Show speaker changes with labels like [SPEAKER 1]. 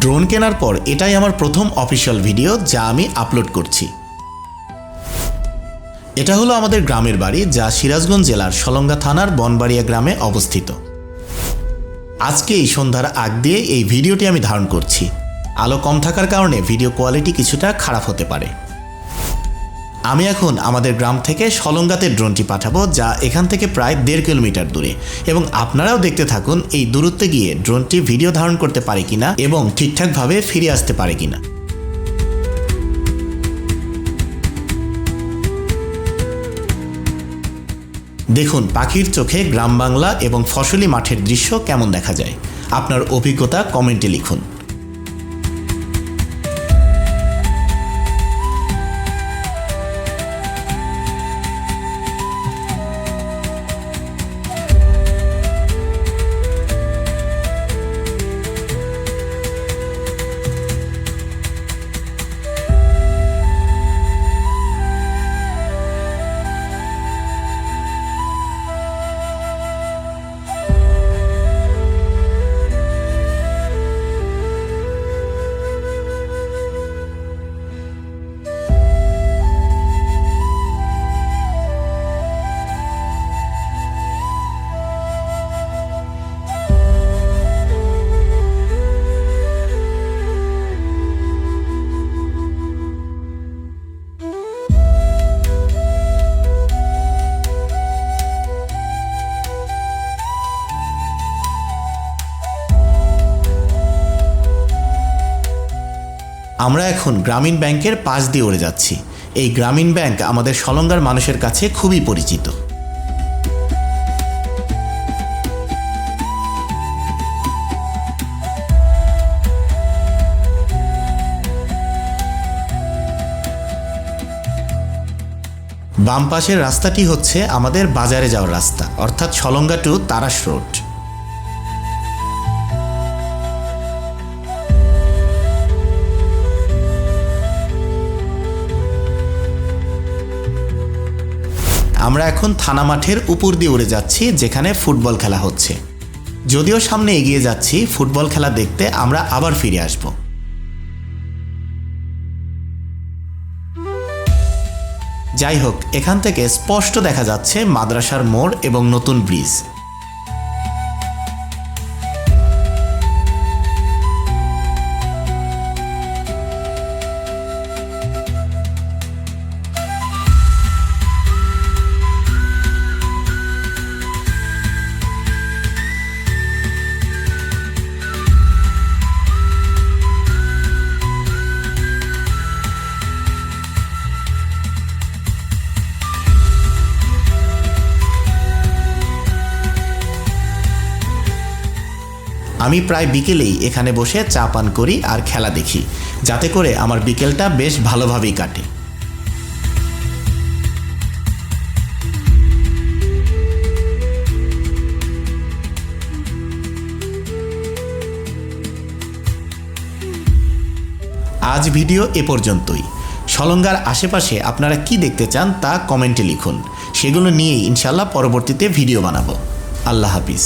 [SPEAKER 1] Drone কেনার পর এটাই আমার প্রথম অফিসিয়াল ভিডিও যা আমি আপলোড করছি। এটা হলো আমাদের গ্রামের বাড়ি যা সিরাজগঞ্জ জেলার সলঙ্গা থানার বনবাড়িয়া গ্রামে অবস্থিত। আজকে এই সন্ধ্যার আগ দিয়ে এই ভিডিওটি আমি ধারণ করছি। আলো কম থাকার কারণে ভিডিও কোয়ালিটি কিছুটা খারাপ হতে পারে। আমি এখন আমাদের গ্রাম থেকে সলঙ্গাতে ড্রোনটি পাঠাবো যা এখান থেকে প্রায় দেড় কিলোমিটার দূরে। এবং আপনারাও দেখতে থাকুন এই দূরত্বে গিয়ে ড্রোনটি ভিডিও ধারণ করতে পারে কিনা এবং ঠিকঠাকভাবে ফিরে আসতে পারে কিনা। দেখুন, পাখির চোখে গ্রাম বাংলা এবং ফসলি মাঠের দৃশ্য কেমন দেখা যায়। আপনার অভিজ্ঞতা কমেন্টে লিখুন। আমরা এখন গ্রামীণ ব্যাংকের পাশ দিয়ে উড়ে যাচ্ছি। এই গ্রামীণ ব্যাংক আমাদের সলঙ্গার মানুষের কাছে খুবই পরিচিত। বাম পাশের রাস্তাটি হচ্ছে আমাদের বাজারে যাওয়ার রাস্তা, অর্থাৎ সলঙ্গা টু তারাস রোড। আমরা এখন থানা মাঠের উপর দিয়ে উড়ে যাচ্ছি, যেখানে ফুটবল খেলা হচ্ছে। যদিও সামনে এগিয়ে যাচ্ছি, ফুটবল খেলা দেখতে আমরা আবার ফিরে আসব। যাই হোক, এখান থেকে স্পষ্ট দেখা যাচ্ছে মাদ্রাসার মোড় এবং নতুন ব্রিজ। আমি প্রায় বিকেলেই এখানে বসে চা পান করি আর খেলা দেখি, যাতে করে আমার বিকেলটা বেশ ভালোভাবেই কাটে। আজ ভিডিও এ পর্যন্তই। সলঙ্গার আশেপাশে আপনারা কি দেখতে চান তা কমেন্টে লিখুন। সেগুলো নিয়েই ইনশাল্লাহ পরবর্তীতে ভিডিও বানাবো। আল্লাহ হাফিজ।